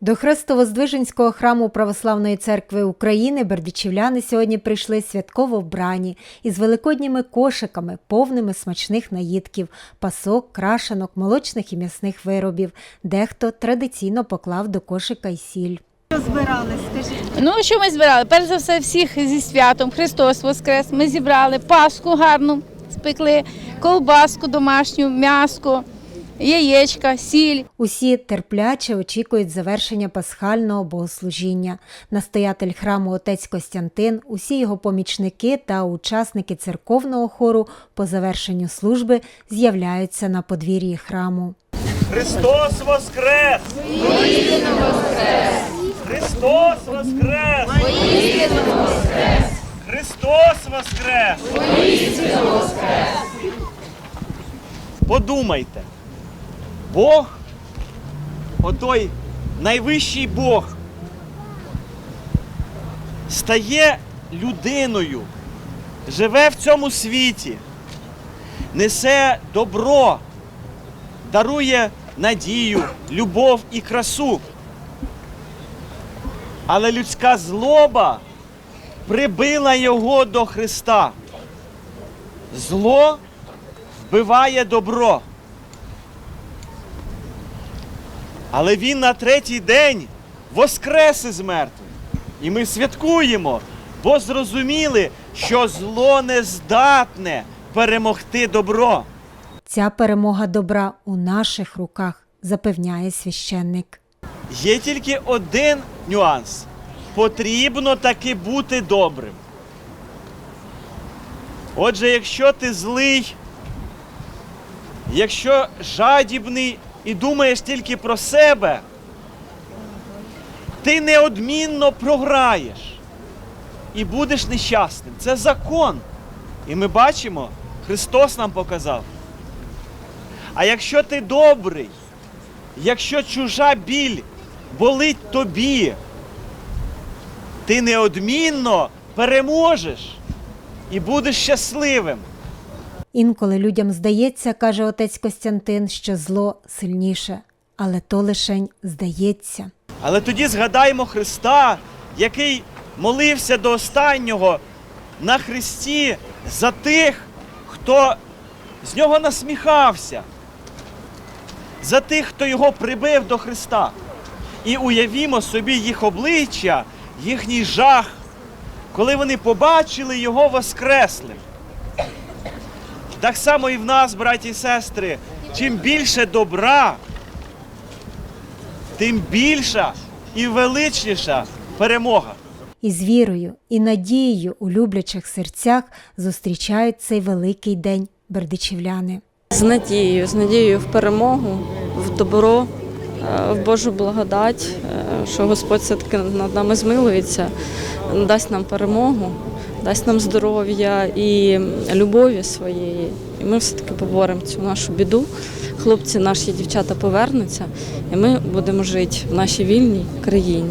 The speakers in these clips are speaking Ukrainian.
До Хрестово-Здвиженського храму Православної церкви України бердичівляни сьогодні прийшли святково вбрані із великодніми кошиками, повними смачних наїдків, пасок, крашенок, молочних і м'ясних виробів. Дехто традиційно поклав до кошика й сіль. Збирали, скажіть. Ну, що ми збирали? Перш за все, всіх зі святом. Христос Воскрес. Ми зібрали паску гарну, спекли, колбаску домашню, м'яско, яєчка, сіль. Усі терпляче очікують завершення пасхального богослужіння. Настоятель храму отець Костянтин, усі його помічники та учасники церковного хору по завершенню служби з'являються на подвір'ї храму. Христос Воскрес! Христос Воскрес! Христос Воскрес! Подумайте, Бог, отой найвищий Бог, стає людиною, живе в цьому світі, несе добро, дарує надію, любов і красу. Але людська злоба прибила його до Христа. Зло вбиває добро. Але він на третій день воскрес із мертвих. І ми святкуємо, бо зрозуміли, що зло не здатне перемогти добро. Ця перемога добра у наших руках, запевняє священник. Є тільки один нюанс. Потрібно таки бути добрим. Отже, якщо ти злий, якщо жадібний і думаєш тільки про себе, ти неодмінно програєш і будеш нещасним. Це закон. І ми бачимо, Христос нам показав. А якщо ти добрий, якщо чужа біль болить тобі, ти неодмінно переможеш і будеш щасливим. Інколи людям здається, каже отець Костянтин, що зло сильніше, але то лишень здається. Але тоді згадаємо Христа, який молився до останнього на Христі за тих, хто з нього насміхався, за тих, хто його прибив до Христа. І уявімо собі їх обличчя, їхній жах, коли вони побачили його воскреслим. Так само і в нас, браті і сестри, чим більше добра, тим більша і величніша перемога. І з вірою і надією у люблячих серцях зустрічають цей великий день бердичівляни. З надією, з надією в перемогу, в добро, е, в Божу благодать, е, що Господь все-таки над нами змилується, дасть нам перемогу, дасть нам здоров'я і любові своєї. І ми все-таки поборемо цю нашу біду. Хлопці, наші дівчата повернуться, і ми будемо жити в нашій вільній країні.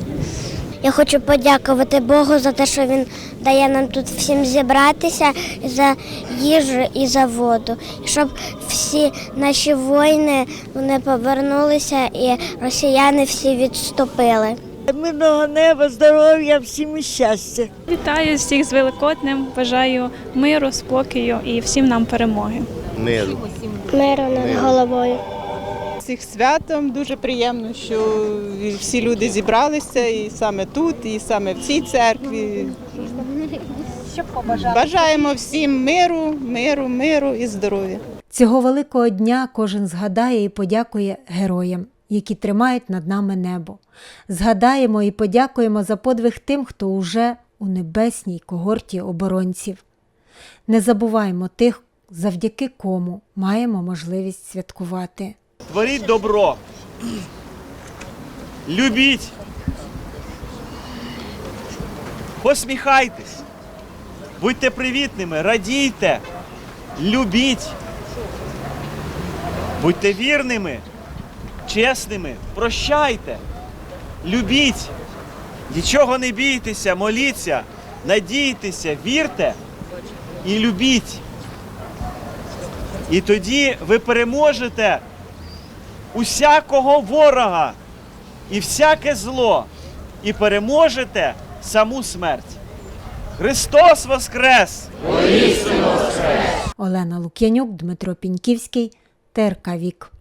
Я хочу подякувати Богу за те, що він дає нам тут всім зібратися за їжу і за воду. Щоб всі наші воїни вони повернулися і росіяни всі відступили. Мирного неба, здоров'я, всім і щастя. Вітаю всіх з Великоднем. Бажаю миру, спокою і всім нам перемоги. миру. Миру над головою. Всіх святом дуже приємно, що всі люди зібралися і саме тут, і саме в цій церкві. Бажаємо всім миру, миру, миру і здоров'я. Цього великого дня кожен згадає і подякує героям, які тримають над нами небо. Згадаємо і подякуємо за подвиг тим, хто уже у небесній когорті оборонців. Не забуваймо тих, завдяки кому маємо можливість святкувати. Творіть добро. Любіть. Посміхайтесь. Будьте привітними, радійте, любіть. Будьте вірними, чесними, прощайте, любіть. Нічого не бійтеся, моліться, надійтеся, вірте і любіть. І тоді ви переможете усякого ворога, і всяке зло, і переможете саму смерть. Христос Воскрес! Олена Лук'янюк, Дмитро Піньківський, ТРК Вік.